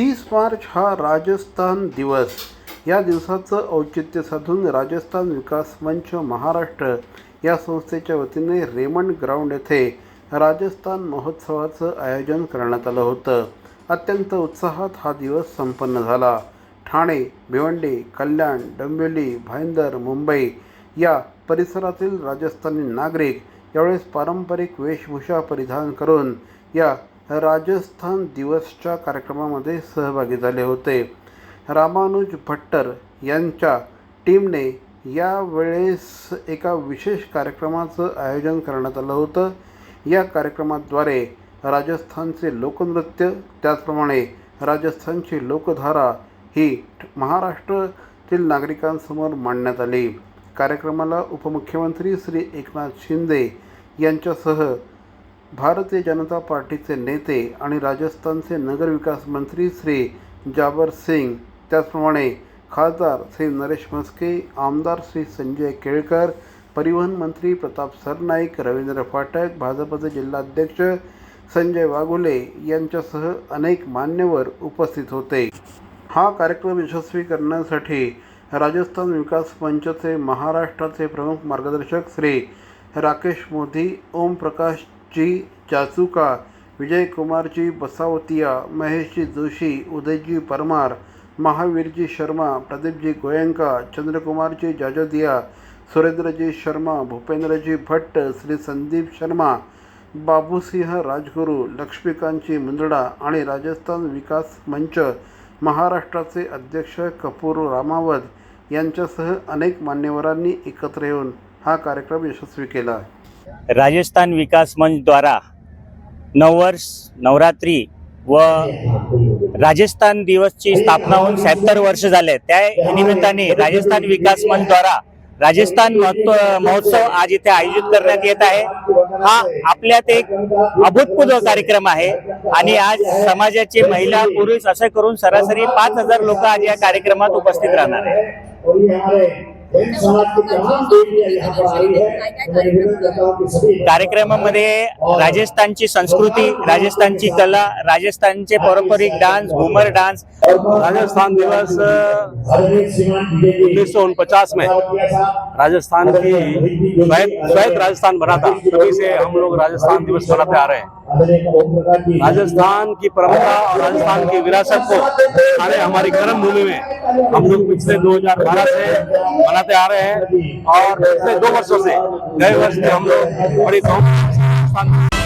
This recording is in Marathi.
तीस मार्च हा राजस्थान दिवस. या दिवसाचं औचित्य साधून राजस्थान विकास मंच महाराष्ट्र या संस्थेच्या वतीने रेमंड ग्राउंड येथे राजस्थान महोत्सवाचं आयोजन करण्यात आलं होतं. अत्यंत उत्साहात हा दिवस संपन्न झाला. ठाणे भिवंडी कल्याण डोंबिवली भाईंदर मुंबई या परिसरातील राजस्थानी नागरिक यावेळेस पारंपरिक वेशभूषा परिधान करून या राजस्थान दिवसच्या कार्यक्रमामध्ये सहभागी झाले होते. रामानुज भट्टर यांच्या टीमने यावेळेस एका विशेष कार्यक्रमाचं आयोजन करण्यात आलं होतं. या कार्यक्रमाद्वारे राजस्थानचे लोकनृत्य त्याचप्रमाणे राजस्थानची लोकधारा ही महाराष्ट्रातील नागरिकांसमोर मांडण्यात आली. कार्यक्रमाला उपमुख्यमंत्री श्री एकनाथ शिंदे यांच्यासह भारतीय जनता पार्टीचे नेते आणि राजस्थानचे नगरविकास मंत्री श्री जाबर सिंग त्याचप्रमाणे खासदार श्री नरेश म्हस्के आमदार श्री संजय केळकर परिवहन मंत्री प्रताप सरनाईक रवींद्र फाटक भाजपचे जिल्हाध्यक्ष संजय वाघुले यांच्यासह अनेक मान्यवर उपस्थित होते. हा कार्यक्रम यशस्वी करण्यासाठी राजस्थान विकास मंचचे महाराष्ट्राचे प्रमुख मार्गदर्शक श्री राकेश मोदी ओमप्रकाशजी चाचुका विजयकुमारची बसावतिया महेशजी जोशी उदयजी परमार महावीरजी शर्मा प्रदीपजी गोयंका चंद्रकुमारजी जाजोदिया सुरेंद्रजी शर्मा भूपेंद्रजी भट्ट श्री संदीप शर्मा बाबूसिंह राजगुरू लक्ष्मीकांतजी मुंदडा आणि राजस्थान विकास मंच महाराष्ट्राचे अध्यक्ष कपूर रामावत यांच्यासह अनेक मान्यवरांनी एकत्र येऊन हा कार्यक्रम यशस्वी केला. राजस्थान विकास मंच द्वारा नववर्ष नवरात्री व राजस्थान दिवसची स्थापना होऊन शहात्तर वर्ष झाले. त्या निमित्ताने राजस्थान विकास मंच द्वारा राजस्थान महत्व- महोत्सव आज इथे आयोजित करण्यात येत आहे. हा आपल्यात एक अभूतपूर्व कार्यक्रम आहे आणि आज समाजाचे महिला पुरुष असे करून सरासरी पाच हजार लोक आज या कार्यक्रमात उपस्थित राहणार आहे कार्यक्रमामध्ये राजस्थानची संस्कृती राजस्थानची कला राजस्थानचे पारंपरिक डान्स घुमर डान्स. राजस्थान दिवस उन्नीस सौ उनपचास में राजस्थान की स्वयं राजस्थान बना था तभी से हम लोग राजस्थान दिवस मनाते आ रहे हैं। राजस्थान की परंपरा और राजस्थान की विरासत को अरे हमारी कर्म भूमि में हम लोग पिछले 2012 से मनाते आ रहे हैं और पिछले दो वर्षों से गए वर्ष में हम लोग बड़ी